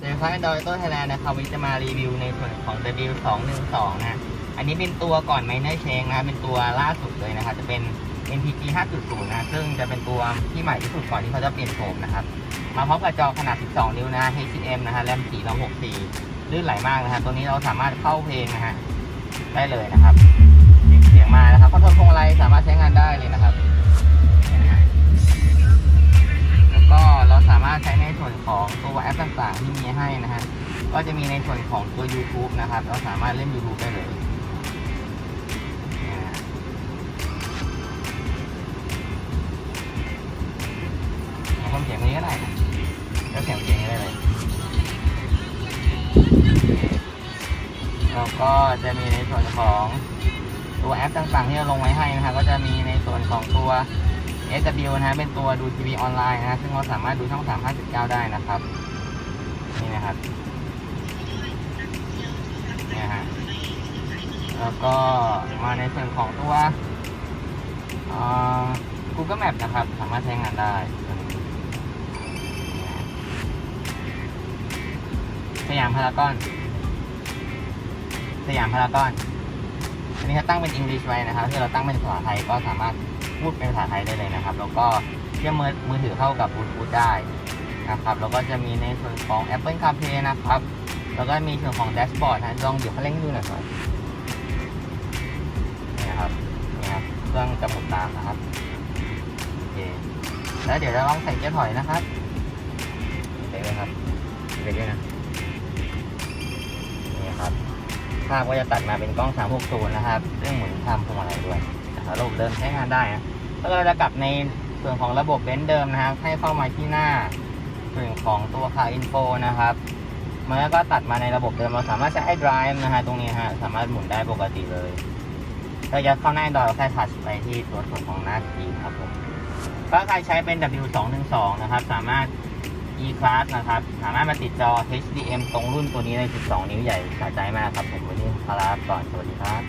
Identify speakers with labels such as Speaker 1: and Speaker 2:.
Speaker 1: เดี๋ยวครั้งดอยต้นไทยแลนด์นะครับวันนี้จะมารีวิวในส่วนของ W212 นะอันนี้เป็นตัวก่อนไมเนอร์เชงนะเป็นตัวล่าสุดเลยนะครับจะเป็น NPG 5.0 นะ ซึ่งจะเป็นตัวที่ใหม่ที่สุดก่อนที่เขาจะเปลี่ยนโฉมนะครับ มาพร้อมกับจอขนาด 12 นิ้วนะ HCM นะฮะแรม464ลื่นไหลมากนะฮะตัวนี้เราสามารถเข้าเพลงนะฮะได้เลยนะครับ เมานะครับคอนโทรลพวงมาลัยสามารถใช้งานได้เลยนะครับ แล้วก็เราสามารถใช้ในส่วนของตัวแอปต่างๆที่มีให้นะฮะ ก็จะมีในส่วนของตัว YouTube นะครับ เราสามารถเล่น YouTube ได้เลยเนี่ยนะเอาความเสียงนี้ก็ได้แล้วเสียงเสียงได้เลยแล้วก็จะมีในส่วนของ ตัวแอปต่างๆที่เราลงไว้ให้นะครับก็จะมีในส่วนของตัว SW นะฮะเป็นตัวดูทีวีออนไลน์นะ ซึ่งเราสามารถดูช่อง 3 5 9 ได้นะครับ นี่นะครับนี่ฮะแล้วก็มาในส่วนของตัว Google Map นะครับ สามารถใช้งานได้สยามพารากอน สยามพารากอน อันนี้เขาตั้งเป็น English ไว้นะครับที่เราตั้งเป็นภาษาไทยก็สามารถพูดเป็นภาษาไทยได้เลยนะครับ แล้วก็เชื่อมมือมือถือเข้ากับบลูทูธได้นะครับแล้วก็จะมีในส่วนของ Apple CarPlay นะครับ แล้วก็มีส่วนของแดชบอร์ดนะลองเดี๋ยวเขาเร่งดูหน่อยครับนี่นะครับนี่ครับเครื่องจะหมุนตามนะครับโอเคแล้วเดี๋ยวเราลองใส่เกียร์ถอยนะครับเดี๋ยวเลยครับเดี๋ยวด้วยนะ ภาพก็จะตัดมาเป็นกล้อง 360 นะครับซึ่งหมุนทำพวงมาลัยด้วยนะครับระบบเดิมใช้งานได้นะแล้วเราจะกลับในส่วนของระบบเบนซ์เดิมนะครับ ให้เข้ามาที่หน้าส่วนของตัว Car Info นะครับมันก็ตัดมาในระบบเดิมเราสามารถใช้ iDrive นะฮะตรงนี้ฮะสามารถหมุนได้ปกติเลยเราจะเข้าหน้า Android เราแค่ทัชไปที่ตัวส่วนของหน้าสกรีนครับผมถ้าใครใช้เป็น W212 นะครับ สามารถ e-class นะครับ สามารถมาติดจอ HDM ตรงรุ่นตัวนี้เลย 12 นิ้วใหญ่สะใจมากครับ ผมวันนี้ขอลาก่อน สวัสดีครับ